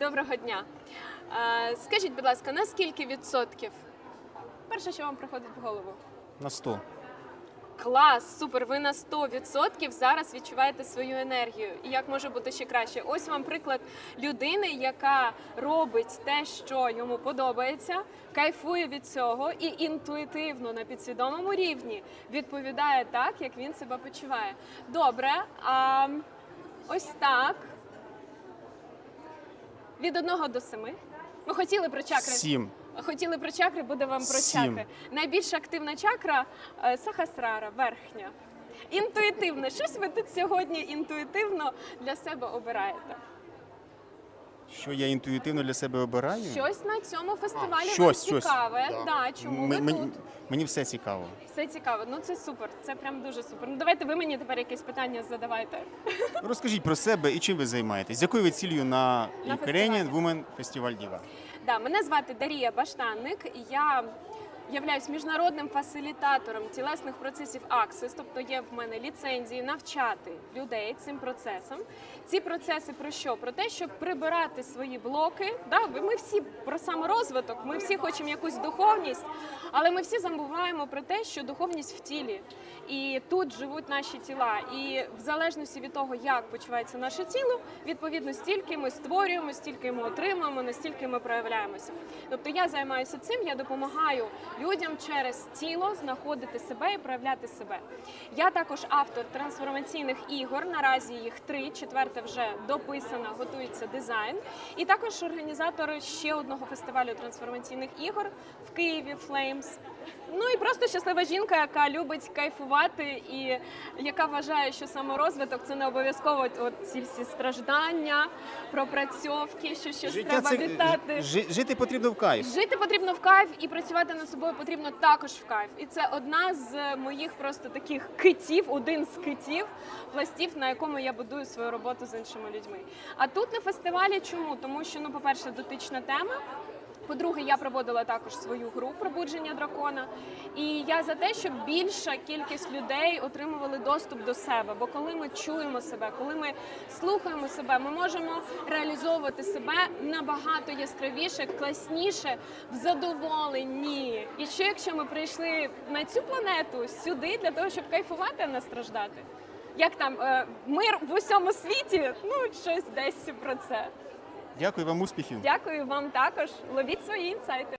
Доброго дня. Скажіть, будь ласка, на скільки відсотків? Перше, що вам приходить в голову? На 100. Клас, супер! Ви на 100% зараз відчуваєте свою енергію. І як може бути ще краще? Ось вам приклад людини, яка робить те, що йому подобається, кайфує від цього і інтуїтивно на підсвідомому рівні відповідає так, як він себе почуває. Добре, а ось так. Від 1 до 7. Ми хотіли про чакри. Сім. Хотіли про чакри, буде вам про Сім. чакри. Найбільш активна чакра е, сахасрара, верхня. Інтуїтивно. Щось ви тут сьогодні інтуїтивно для себе обираєте. Що я інтуїтивно для себе обираю? Щось на цьому фестивалі щось, вам щось. цікаве. Да. чому ви мені, тут? мені все цікаво. Все цікаво. Ну це супер. Це прям дуже супер. Ну давайте ви мені тепер якесь питання задавайте. Розкажіть про себе і чим ви займаєтесь? З якою ви цілею на На Ukrainian Women Festival Diva? Да, мене звати Дарія Баштанник. Я являюсь міжнародним фасилітатором тілесних процесів Аксис, тобто є в мене ліцензії навчати людей цим процесом. Ці процеси про що? Про те, щоб прибирати свої блоки. Да, ми всі про саморозвиток, ми всі хочемо якусь духовність, але ми всі забуваємо про те, що духовність в тілі. І тут живуть наші тіла. І в залежності від того, як почувається наше тіло, відповідно, стільки ми створюємо, стільки ми отримуємо, настільки ми проявляємося. Тобто я займаюся цим, я допомагаю людям через тіло знаходити себе і проявляти себе. Я також автор трансформаційних ігор. Наразі їх три. Четверта вже дописана, готується дизайн. І також організатор ще одного фестивалю трансформаційних ігор в Києві Flames. Ну і просто щаслива жінка, яка любить кайфувати і яка вважає, що саморозвиток це не обов'язково от ці всі страждання, пропрацьовки, що щось треба це- вітати. жи- жити потрібно в кайф. Жити потрібно в кайф і працювати над собою потрібно також в кайф. І це одна з моїх просто таких китів, один з китів, пластів, на якому я будую свою роботу з іншими людьми. А тут на фестивалі чому? Тому що, ну, по-перше, дотична тема. По-друге, я проводила також свою гру пробудження дракона. І я за те, щоб більша кількість людей отримували доступ до себе. Бо коли ми чуємо себе, коли ми слухаємо себе, ми можемо реалізовувати себе набагато яскравіше, класніше, в задоволенні. І що якщо ми прийшли на цю планету сюди для того, щоб кайфувати, а не страждати? Як там е, мир в усьому світі? Ну щось десь про це. Дякую вам успіхів. Дякую вам також. Ловіть свої інсайти.